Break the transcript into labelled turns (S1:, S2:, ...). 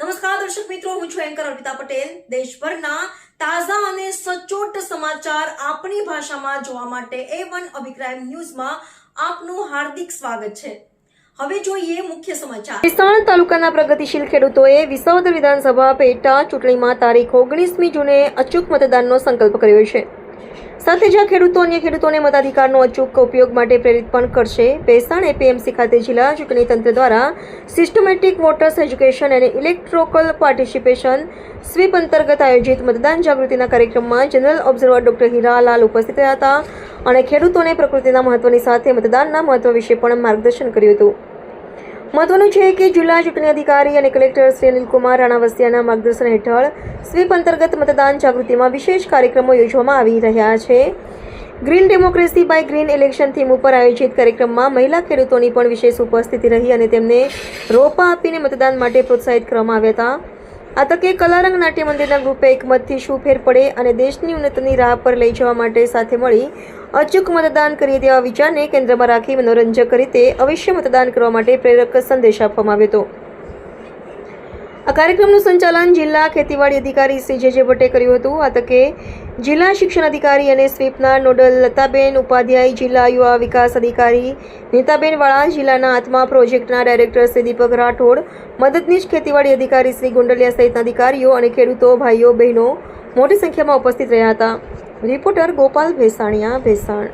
S1: નમસ્કાર, દર્શક મિત્રો, હું છું એન્કર અર્પિતા પટેલ. દેશભરના તાજા અને સચોટ સમાચાર આપણી ભાષામાં જોવા માટે એ વન અભિપ્રાય ન્યૂઝમાં આપનું હાર્દિક સ્વાગત છે. હવે જોઈએ મુખ્ય સમાચાર. વિસ્તાર તાલુકાના પ્રગતિશીલ ખેડૂતોએ વિસાવદર વિધાનસભા પેટા ચૂંટણીમાં તારીખ ઓગણીસમી જૂને અચૂક મતદાનનો સંકલ્પ કર્યો છે. સાથે જ આ ખેડૂતો અન્ય ખેડૂતોને મતાધિકારનો અચૂક ઉપયોગ માટે પ્રેરિત પણ કરશે. ભેસાણ એપીએમસી ખાતે જિલ્લા ચૂંટણી તંત્ર દ્વારા સિસ્ટમેટિક વોટર્સ એજ્યુકેશન અને ઇલેક્ટ્રોકલ પાર્ટિસિપેશન સ્વીપ અંતર્ગત આયોજિત મતદાન જાગૃતિના કાર્યક્રમમાં જનરલ ઓબ્ઝર્વર ડોક્ટર હીરાલાલ ઉપસ્થિત રહ્યા હતા અને ખેડૂતોને પ્રકૃતિના મહત્વની સાથે મતદાનના મહત્વ વિશે પણ માર્ગદર્શન કર્યું હતું. મહત્વનું છે કે જિલ્લા ચૂંટણી અધિકારી અને કલેક્ટર શ્રી અનિલકુમાર રાણાવસિયાના માર્ગદર્શન હેઠળ સ્વીપ અંતર્ગત મતદાન જાગૃતિમાં વિશેષ કાર્યક્રમો યોજવામાં આવી રહ્યા છે. Green democracy by green election theme ઉપર આયોજિત કાર્યક્રમમાં મહિલા ખેડૂતોની પણ વિશેષ ઉપસ્થિતિ રહી અને તેમને રોપા આપીને મતદાન માટે પ્રોત્સાહિત કરવામાં આવ્યા હતા. આ તકે કલારંગ નાટ્ય મંદિરના ગ્રુપે એકમતથી શું ફેર પડે અને દેશની ઉન્નતની રાહ પર લઈ જવા માટે સાથે મળી અચૂક મતદાન કરીએ તેવા વિચારને કેન્દ્રમાં રાખી મનોરંજક રીતે અવશ્ય મતદાન કરવા માટે પ્રેરક સંદેશ આપવામાં આવ્યો હતો. આ કાર્યક્રમનું સંચાલન જિલ્લા ખેતીવાડી અધિકારી શ્રી જે જે ભટ્ટે કર્યું હતું. આ તકે જિલ્લા શિક્ષણ અધિકારી અને સ્વીપના નોડલ લતાબેન ઉપાધ્યાય, જિલ્લા યુવા વિકાસ અધિકારી નીતાબેન વાળા, જિલ્લાના આત્મા પ્રોજેક્ટના ડાયરેક્ટર શ્રી દીપક રાઠોડ, મદદનીશ ખેતીવાડી અધિકારી શ્રી ગુંડલિયા સહિતના અધિકારીઓ અને ખેડૂતો, ભાઈઓ, બહેનો મોટી સંખ્યામાં ઉપસ્થિત રહ્યા હતા. રિપોર્ટર ગોપાલ ભેસાણીયા ભેસાણ.